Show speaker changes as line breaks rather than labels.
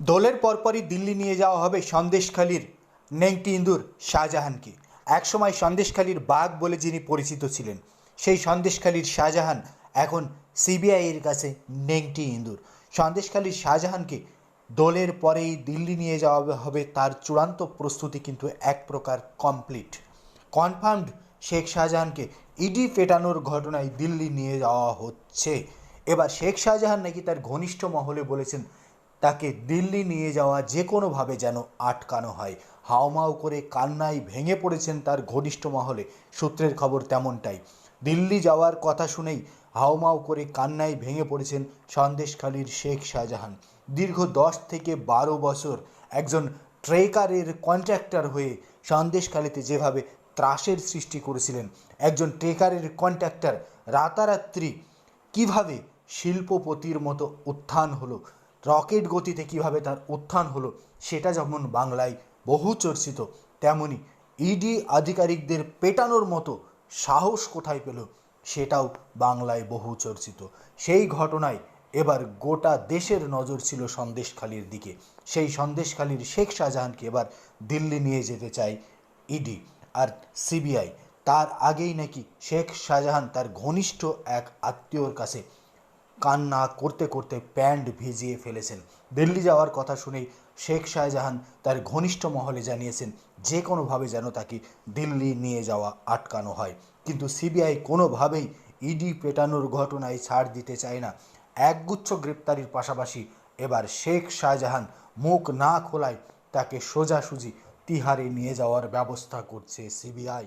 দোলের পরপরই দিল্লি নিয়ে যাওয়া হবে সন্দেশখালীর নেংটি ইন্দুর শাহজাহানকে। একসময় সন্দেশখালীর বাঘ বলে যিনি পরিচিত ছিলেন, সেই সন্দেশখালীর শাহজাহান এখন সিবিআইয়ের কাছে নেংটি ইন্দুর সন্দেশখালীর শাহজাহানকে দোলের পরেই দিল্লি নিয়ে যাওয়া হবে তার চূড়ান্ত প্রস্তুতি কিন্তু এক প্রকার কমপ্লিট কনফার্মড শেখ শাহজাহানকে ইডি পেটানোর ঘটনায় দিল্লি নিয়ে যাওয়া হচ্ছে। এবার শেখ শাহজাহান নাকি তার ঘনিষ্ঠ মহলে বলেছেন তাকে দিল্লি নিয়ে যাওয়া যে কোনোভাবে যেন আটকানো হয়। হাওমাও করে কান্নায় ভেঙে পড়েছেন তার ঘনিষ্ঠ মহলে। সূত্রের খবর তেমনটাই। দিল্লি যাওয়ার কথা শুনেই হাওমাও করে কান্নায় ভেঙে পড়েছেন সন্দেশখালীর শেখ শাহজাহান। দীর্ঘ দশ থেকে বারো বছর একজন ট্রেকারের কন্ট্রাক্টর হয়ে সন্দেশখালীতে যেভাবে ত্রাসের সৃষ্টি করেছিলেন, একজন ট্রেকারের কন্ট্রাক্টর রাতারাত্রি কীভাবে শিল্পপতির মতো উত্থান হলো রকেট গতিতে কীভাবে তার উত্থান হলো, সেটা যেমন বাংলায় বহু চর্চিত তেমনি ইডি আধিকারিকদের পেটানোর মতো সাহস কোথায় পেল, সেটাও বাংলায় বহু চর্চিত সেই ঘটনায় এবার গোটা দেশের নজর ছিল সন্দেশখালির দিকে। সেই সন্দেশখালির শেখ শাহজাহানকে এবার দিল্লি নিয়ে যেতে চায় ইডি আর সিবিআই তার আগেই নাকি শেখ শাহজাহান তার ঘনিষ্ঠ এক আত্মীয়র কাছে কান্না করতে করতে প্যান্ট ভিজিয়ে ফেলেছেন। দিল্লি যাওয়ার কথা শুনেই শেখ শাহজাহান তার ঘনিষ্ঠ মহলে জানিয়েছেন, যে কোনোভাবে যেন তাকে দিল্লি নিয়ে যাওয়া আটকানো হয়। কিন্তু সিবিআই কোনোভাবেই ইডি পেটানোর ঘটনায় ছাড় দিতে চায় না। একগুচ্ছ গ্রেপ্তারির পাশাপাশি এবার শেখ শাহজাহান মুখ না খোলায় তাকে সোজাসুজি তিহারে নিয়ে যাওয়ার ব্যবস্থা করছে সিবিআই।